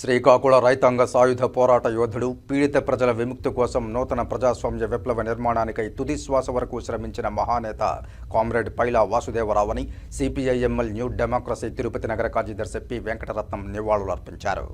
శ్రీకాకుళ రైతాంగ సాయుధ పోరాట యోధుడు పీడిత ప్రజల విముక్తి కోసం నూతన ప్రజాస్వామ్య విప్లవ నిర్మాణానికై తుది శ్వాస వరకు శ్రమించిన మహానేత comrade Paila వాసుదేవరావుని C P I M L new democracy Tirupati నగర కార్యదర్శి పి వెంకటరత్నం నివాళులర్పించారు.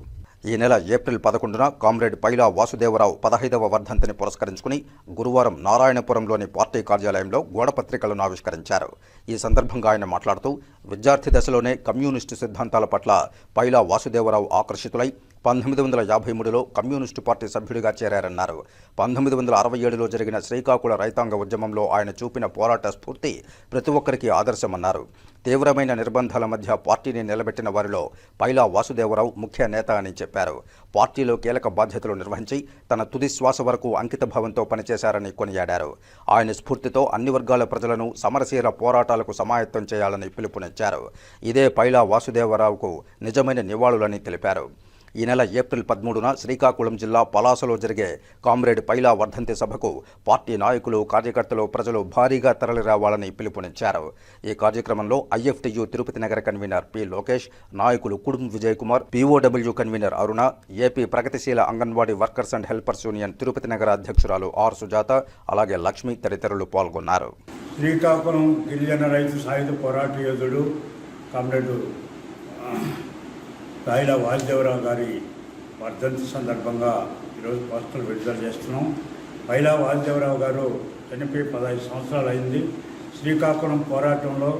ఈ నెల ఏప్రిల్ పదకొండున కామ్రేడ్ పైలా వాసుదేవరావు పదహైదవ వర్ధంతిని పురస్కరించుకుని గురువారం నారాయణపురంలోని పార్టీ కార్యాలయంలో గోడపత్రికలను ఆవిష్కరించారు. ఈ సందర్భంగా ఆయన మాట్లాడుతూ విద్యార్థి దశలోనే కమ్యూనిస్టు సిద్ధాంతాల పట్ల పైలా వాసుదేవరావు ఆకర్షితులై పంతొమ్మిది వందల యాభై మూడులో కమ్యూనిస్టు పార్టీ సభ్యుడిగా చేరారన్నారు. పంతొమ్మిది వందల అరవై ఏడులో జరిగిన శ్రీకాకుళ రైతాంగ ఉద్యమంలో ఆయన చూపిన పోరాట స్ఫూర్తి ప్రతి ఒక్కరికి ఆదర్శమన్నారు. తీవ్రమైన నిర్బంధాల మధ్య పార్టీని నిలబెట్టిన వారిలో పైలా వాసుదేవరావు ముఖ్య నేత అని చెప్పారు. పార్టీలో కీలక బాధ్యతలు నిర్వహించి తన తుది శ్వాస వరకు అంకితభావంతో పనిచేశారని కొనియాడారు. ఆయన స్ఫూర్తితో అన్ని వర్గాల ప్రజలను సమరశీల పోరాటాలకు సమాయత్తం చేయాలని పిలుపునిచ్చారు. ఇదే పైలా వాసుదేవరావుకు నిజమైన నివాళులని తెలిపారు. ఈ నెల ఏప్రిల్ పదమూడున శ్రీకాకుళం జిల్లా పలాసలో జరిగే కామ్రేడ్ పైలా వర్ధంతి సభకు పార్టీ నాయకులు కార్యకర్తలు ప్రజలు భారీగా తరలిరావాలని పిలుపునిచ్చారు. ఈ కార్యక్రమంలో ఐఎఫ్టియు తిరుపతి నగర కన్వీనర్ పి లోకేష్ నాయకులు Kudum Vijay Kumar POW convener Aruna AP ప్రగతిశీల anganwadi workers and helpers union Tirupati నగర అధ్యక్షురాలు ఆర్ సుజాత అలాగే లక్ష్మి తదితరులు పాల్గొన్నారు. శ్రీకాకుళం గిరిజన రైతు సాయుధ పోరాట యోధుడు కామ్రేడ్ రాయల వాసుదేవరావు గారి వర్ధంతి సందర్భంగా ఈరోజు పోస్టులు విడుదల చేస్తున్నాం. పైలా వాసుదేవరావు గారు చనిపోయి పదహైదు సంవత్సరాలు అయింది. శ్రీకాకుళం పోరాటంలో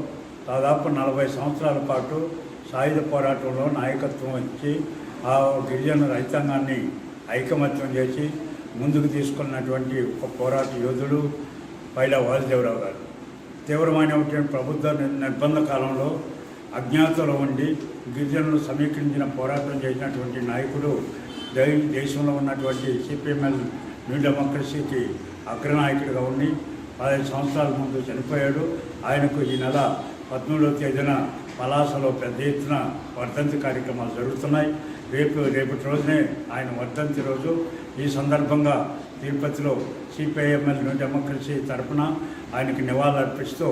దాదాపు నలభై సంవత్సరాల పాటు సాయుధ పోరాటంలో నాయకత్వం ఇచ్చి ఆ గిరిజన రైతాంగాన్ని ఐకమత్యం చేసి ముందుకు తీసుకున్నటువంటి ఒక పోరాట యోధుడు పైలా వాసుదేవరావు గారు. తీవ్రమైనటువంటి ప్రభుత్వ నిర్బంధ కాలంలో అజ్ఞాతంలో ఉండి గిరిజనులు సమీకరించిన పోరాటం చేసినటువంటి నాయకుడు దేశంలో ఉన్నటువంటి సిపిఎంఎల్ న్యూ డెమోక్రసీకి అగ్రనాయకుడిగా ఉండి పదహైదు సంవత్సరాల ముందు చనిపోయాడు. ఆయనకు ఈ నెల పద్మూడవ తేదీన పలాసలో పెద్ద ఎత్తున వర్ధంతి కార్యక్రమాలు జరుగుతున్నాయి. రేపు రేపటి రోజునే ఆయన వర్ధంతి రోజు. ఈ సందర్భంగా తిరుపతిలో సిపిఐఎంఎల్ న్యూ డెమోక్రసీ తరఫున ఆయనకు నివాళులర్పిస్తూ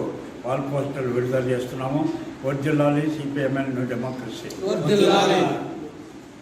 వాల్ పోస్టర్లు విడుదల చేస్తున్నాము. వర్జిల్లాలి సిపిఎంఎల్ న్యూ డెమోక్రసీ